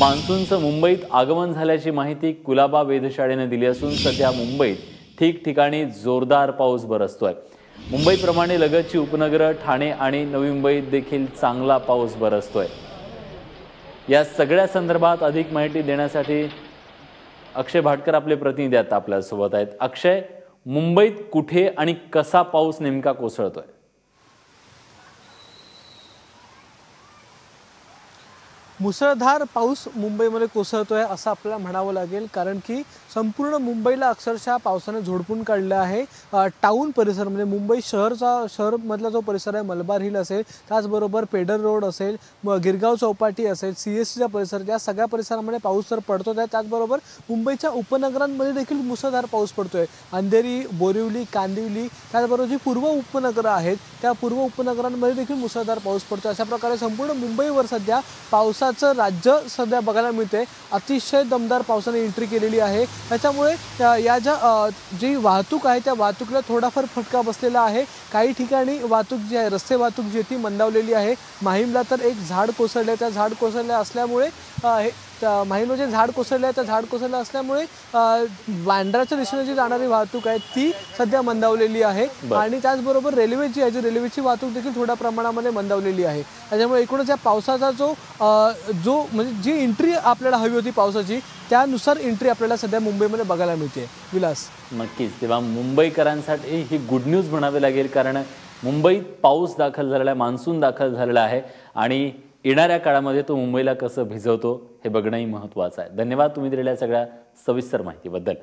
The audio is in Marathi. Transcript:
मान्सूनचं मुंबईत आगमन झाल्याची माहिती कुलाबा वेधशाळेने दिली असून सध्या मुंबईत ठिकठिकाणी जोरदार पाऊस बरसतोय. मुंबईप्रमाणे लगतची उपनगरं ठाणे आणि नवी मुंबईत देखील चांगला पाऊस बरसतोय. या सगळ्या संदर्भात अधिक माहिती देण्यासाठी अक्षय भाटकर आपले प्रतिनिधी आता आपल्यासोबत आहेत. अक्षय मुंबईत कुठे आणि कसा पाऊस नेमका कोसळतोय? मुसळधार पाऊस मुंबईमध्ये कोसळतो आहे असं आपल्याला म्हणावं लागेल. कारण की संपूर्ण मुंबईला अक्षरशः पावसाने झोडपून काढलं आहे. टाऊन परिसर म्हणजे मुंबई शहरचा शहरमधला जो परिसर आहे मलबार हिल असेल त्याचबरोबर पेडर रोड असेल म गिरगाव चौपाटी असेल सी एस सीचा परिसर या सगळ्या परिसरामध्ये पाऊस तर पडतोच आहे. त्याचबरोबर मुंबईच्या उपनगरांमध्ये देखील मुसळधार पाऊस पडतो आहे अंधेरी बोरिवली कांदिवली त्याचबरोबर जी पूर्व उपनगरं आहेत त्या पूर्व उपनगरांमध्ये देखील मुसळधार पाऊस पडतो अशा प्रकारे संपूर्ण मुंबईवर सध्या पावसाचं राज्य सध्या बघायला मिळते अतिशय दमदार पावसाने एंट्री केलेली आहे. त्याच्यामुळे या ज्या जी वाहतूक आहे त्या वाहतुकीला थोडाफार फटका बसलेला आहे. काही ठिकाणी वाहतूक जी आहे रस्ते वाहतूक जी आहे ती मंदावलेली आहे. माहीमला तर एक झाड कोसळले त्या झाड कोसळल्या असल्यामुळे हे माहीमला जे झाड कोसळले आहे त्या झाड कोसळलं असल्यामुळे बांद्राच्या दिशेने जी जाणारी वाहतूक आहे ती सध्या मंदावलेली आहे. आणि त्याचबरोबर रेल्वे जी आहे जी रेल्वेची वाहतूक देखील थोड्या प्रमाणामध्ये मंदावलेली आहे. त्याच्यामुळे एकूणच या पावसाचा जो जो म्हणजे जी एंट्री आपल्याला हवी होती पावसाची त्यानुसार एंट्री आपल्याला सध्या मुंबईमध्ये बघायला मिळते विलास. नक्कीच. तेव्हा मुंबईकरांसाठी ही गुड न्यूज म्हणावी लागेल कारण मुंबईत पाऊस दाखल झालेला आहे मान्सून दाखल झालेला आहे आणि येणाऱ्या काळामध्ये तो मुंबईला कसं भिजवतो हे बघणंही महत्त्वाचं आहे. धन्यवाद तुम्ही दिलेल्या सगळ्या सविस्तर माहितीबद्दल.